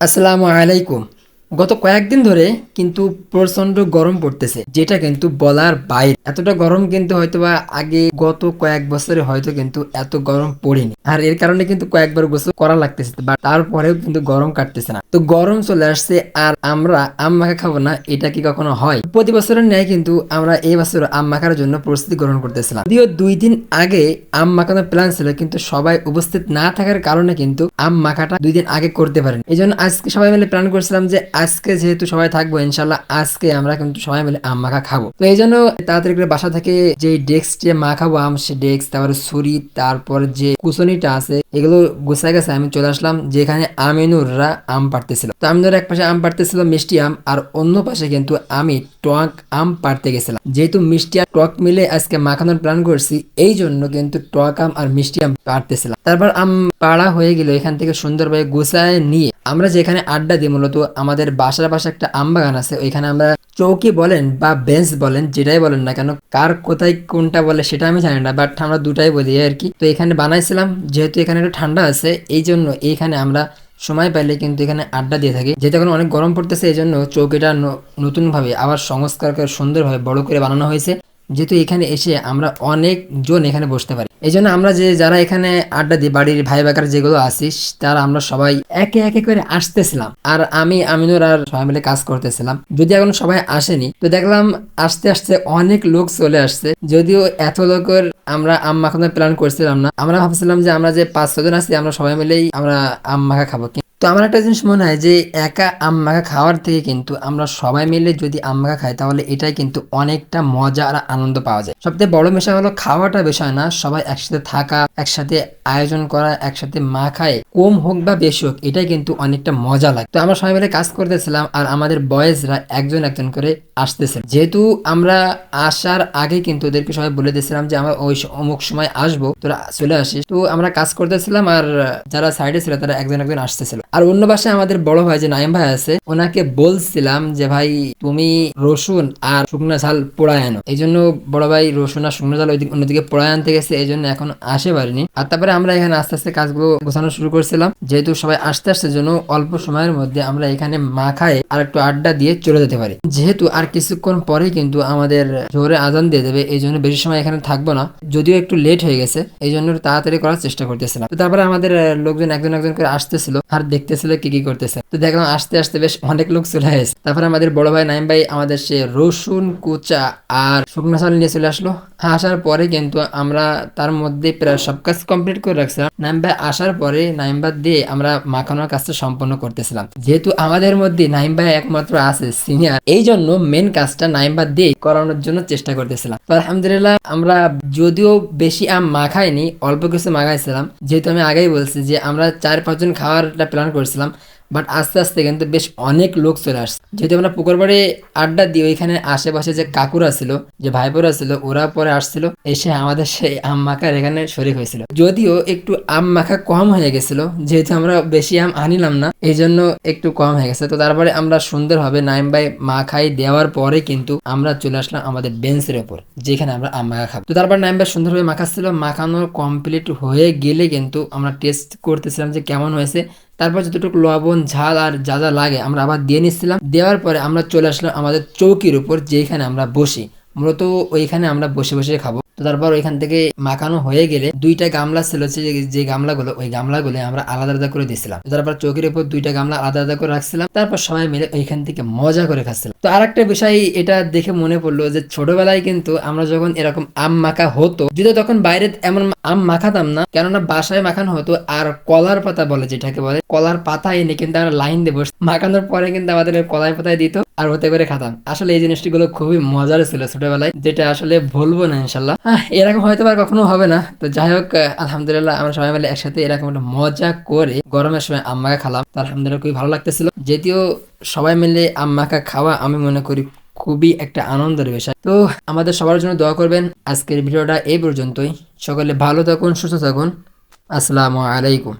আসসালামু আলাইকুম। গত কয়েকদিন ধরে কিন্তু প্রচণ্ড গরম পড়তেছে, যেটা কিন্তু বলার বাইরে। এতটা গরম কিন্তু হয়তো বা আগে গত কয়েক বছরে হয়তো কিন্তু এত গরম পড়েনি। আর এর কারণে কিন্তু কয়েকবার গোসল করা লাগতেছে, বা তারপরেও কিন্তু গরম কাটতেছে না। তো গরম চলে আসছে, আর আমরা আম মাখা খাব না, এটা কি কখনো হয়? প্রতি বছরের ন্যায় কিন্তু আমরা এই বছর আম মাখার জন্য প্রস্তুতি গ্রহণ করতেছিলাম। যদিও দুই দিন আগে আম মাখানোর প্ল্যান ছিল, কিন্তু সবাই উপস্থিত না থাকার কারণে কিন্তু আম মাখাটা দুই দিন আগে করতে পারেন। এই জন্য আজকে সবাই মিলে প্ল্যান করছিলাম যে আজকে যেহেতু সবাই থাকব ইনশাল্লাহ আজকে আমরা কিন্তু সবাই মিলে আম মাখা খাব। তো এই জন্য তাড়াতাড়ি করে বাসা থেকে যে ডেস্ক যে মাখাবো আম, সে ডেস্ক, তারপরে ছুরি, তারপর যে কুচনিটা আছে, এগুলো গুছাই গেছে আমি চলে আসলাম, যেখানে আমিনুররা আম পাড়তেছিল। তো আমিনুর এক পাশে আম পাড়তেছিল মিষ্টি আম, আর অন্য পাশে কিন্তু আমি টক আম পাড়তে গেছিলাম। যেহেতু মিষ্টি আর টক মিলে আজকে মাখানোর প্ল্যান করছি, এই জন্য কিন্তু টক আম আর মিষ্টি আম পাড়তেছিলাম। তারপর আম পাড়া হয়ে গেল এখান থেকে সুন্দরভাবে গুছায় নিয়ে। আমরা যেখানে আড্ডা দিই মূলত আমাদের বাসার পাশে একটা আম বাগান আছে, ওইখানে আমরা চৌকি বলেন বা বেঞ্চ বলেন, যেটাই বলেন না কেন, কার কোথায় কোনটা বলে সেটা আমি জানি না বাট আমরা দুটাই বলি আর কি। তো এখানে বানাইছিলাম, যেহেতু এখানে একটু ঠান্ডা আছে, এই জন্য এইখানে আমরা সময় পাইলে কিন্তু এখানে আড্ডা দিয়ে থাকি। যেহেতু এখন অনেক গরম পড়তেছে এই জন্য চৌকিটা নতুনভাবে আবার সংস্কার করে সুন্দরভাবে বড় করে বানানো হয়েছে। যেহেতু এখানে এসে আমরা অনেকজন এখানে বসতে পারি। এই জন্য আমরা যে যারা এখানে আড্ডা দিই, বাড়ির ভাই বাকার যেগুলো আসিস তারা আমরা সবাই একে একে করে আসতেছিলাম। আর আমি, আমিনুর আর সবাই মিলে কাজ করতেছিলাম। যদি এখন সবাই আসেনি, তো দেখলাম আস্তে আস্তে অনেক লোক চলে আসছে। যদিও এত লোকের আমরা আম মাখানোর প্ল্যান করছিলাম না। আমরা ভাবছিলাম যে আমরা যে পাঁচ ছজন আছি, আমরা সবাই মিলেই আমরা আম মাখা খাব। তো আমার একটা জিনিস মনে হয় যে একা আম মাখা খাওয়ার থেকে কিন্তু আমরা সবাই মিলে যদি আম মাখা খাই, তাহলে এটাই কিন্তু অনেকটা মজা আর আনন্দ পাওয়া যায়। সবথেকে বড় বিষয় হলো খাওয়াটা বিষয় না, সবাই একসাথে থাকা, একসাথে আয়োজন করা, একসাথে মাখায় কম হোক বা বেশি হোক, এটাই কিন্তু অনেকটা মজা লাগে। তো আমরা সবাই মিলে কাজ করতেছিলাম আর আমাদের বয়েজরা একজন একজন করে আসতেছে যেহেতু আমরা আসার আগে কিন্তু ওদেরকে সবাই বলে দিয়েছিলাম যে আমরা ওই অমুক সময় আসব, তোরা চলে আসিস। তো আমরা কাজ করতেছিলাম আর যারা সাইডে ছিল তারা একজন একজন আসতেছিল। আর অন্য বাসায় আমাদের বড় ভাই যে নাইম ভাই আছে, ওনাকে বলছিলাম যে, ভাই, তুমি রসুন আর শুকনো ঝাল পোড়ায় আনো। এই জন্য বড় ভাই রসুন আর শুকনো ঝাল অন্যদিকে পোড়ায় আনতে গেছে, এই জন্য এখন আসে পারিনি আর তারপরে আমরা এখানে আস্তে আস্তে কাজগুলো গোছানো শুরু করছিলাম। যেহেতু সবাই আস্তে আস্তে জন্য অল্প সময়ের মধ্যে আমরা এখানে মাখায় আর একটু আড্ডা দিয়ে চলে যেতে পারি। যেহেতু আর কিছুক্ষণ পরে কিন্তু আমাদের জোরে আজান দিয়ে দেবে, এই জন্য বেশি সময় এখানে থাকব না। যদিও একটু লেট হয়ে গেছে, এই জন্য তাড়াতাড়ি করার চেষ্টা করতেছিলাম। তারপরে আমাদের লোকজন একজন একজন করে আসতেছিল। আর দেখতেছিল কি কি করতেছে। তো দেখলাম আস্তে আস্তে বেশ অনেক লোক চলে আসে। তারপরে আমাদের বড় ভাই নাইম ভাই আমাদের সে রসুন, কুচা আর শুকনো চাল নিয়ে চলে আসলো। আসার পরে কিন্তু আমরা তার মধ্যে প্রায় সব কাজ কমপ্লিট করে রাখছিলাম। নাইম ভাই আসার পরে নাইম ভাই দিয়ে আমরা মাখানোর কাজটা সম্পন্ন করতেছিলাম। যেহেতু আমাদের মধ্যে নাইম ভাই একমাত্র আছে সিনিয়র এই জন্য মেন কাজটা নাইম ভাই দিয়ে করানোর জন্য চেষ্টা করতেছিলাম। তো আলহামদুলিল্লাহ আমরা যদিও বেশি আম মাখাইনি, অল্প কিছু মাখাইছিলাম। যেহেতু আমি আগেই বলছি যে আমরা চার পাঁচজন খাওয়ার প্ল্যান করেছিলাম বাট আস্তে আস্তে কিন্তু বেশ অনেক লোক চলে আসছে। যেহেতু আমরা পুকুর বাড়ি আড্ডা দিই ওইখানে আশেপাশে যে কাকুরা ছিল, যে ভাইবোরা ছিল, ওরা পরে আসছিল, এসে আমাদের সেই আম মাখার এখানে শরিক হয়েছিল। যদিও একটু আম মাখা কম হয়ে গেছিল, যেহেতু আমরা বেশি আম আনিলাম না এই জন্য একটু কম হয়ে গেছে। তো তারপরে আমরা সুন্দরভাবে নাইম বাই মাখাই দেওয়ার পরে কিন্তু আমরা চলে আসলাম আমাদের বেঞ্চের ওপর, যেখানে আমরা আম মাখা খাব। তো তারপর নাইম ভাই সুন্দরভাবে মাখাচ্ছিল, মাখানো কমপ্লিট হয়ে গেলে কিন্তু আমরা টেস্ট করতেছিলাম যে কেমন হয়েছে তারপর যতটুকু লবণ, ঝাল আর যা যা লাগে আমরা আবার দিয়ে নিচ্ছিলাম। দেওয়ার পরে আমরা চলে আসলাম আমাদের চৌকির উপর যেখানে আমরা বসি। মূলত ওইখানে আমরা বসে বসে খাব। তো তারপর ওইখান থেকে মাখানো হয়ে গেলে দুইটা গামলা ছিল যে- গামলাগুলো, ওই গামলাগুলো আমরা আলাদা আলাদা করে দিয়েছিলাম। তারপর চোখের উপর দুইটা গামলা আলাদা আলাদা করে রাখছিলাম। তারপর সবাই মিলে ওইখান থেকে মজা করে খাচ্ছিলাম। তো আর একটা বিষয় এটা দেখে মনে পড়ল যে, ছোটবেলায় কিন্তু আমরা যখন এরকম আম মাখা হতো যদি তখন বাইরে এমন আম মাখাতাম না, কেননা বাসায় মাখানো হতো আর কলার পাতা বলে যেটাকে বলে, কলার পাতা এনে কিন্তু আমরা লাইন দিয়ে বসে মাখানোর পরে কিন্তু আমাদের কলাই পাতায় দিত। আর হতে পারে খাতাম আসলে এই জিনিসগুলো খুবই মজার ছিল ছোটবেলায়, যেটা আসলে ভুলবো না ইনশাল্লাহ। এরকম হয়তো আর কখনো হবে না। তো যাই হোক আলহামদুলিল্লাহ আমরা সবাই মিলে একসাথে এরকম একটা মজা করে গরমের সময় আম্মাকে খালাম। তো আলহামদুলিল্লাহ খুবই ভালো লাগতেছিল। যদিও সবাই মিলে আম্মাকে খাওয়া আমি মনে করি খুবই একটা আনন্দের বিষয়। তো আমাদের সবার জন্য দোয়া করবেন। আজকের ভিডিওটা এই পর্যন্তই। সকলে ভালো থাকুন, সুস্থ থাকুন। আসসালামু আলাইকুম।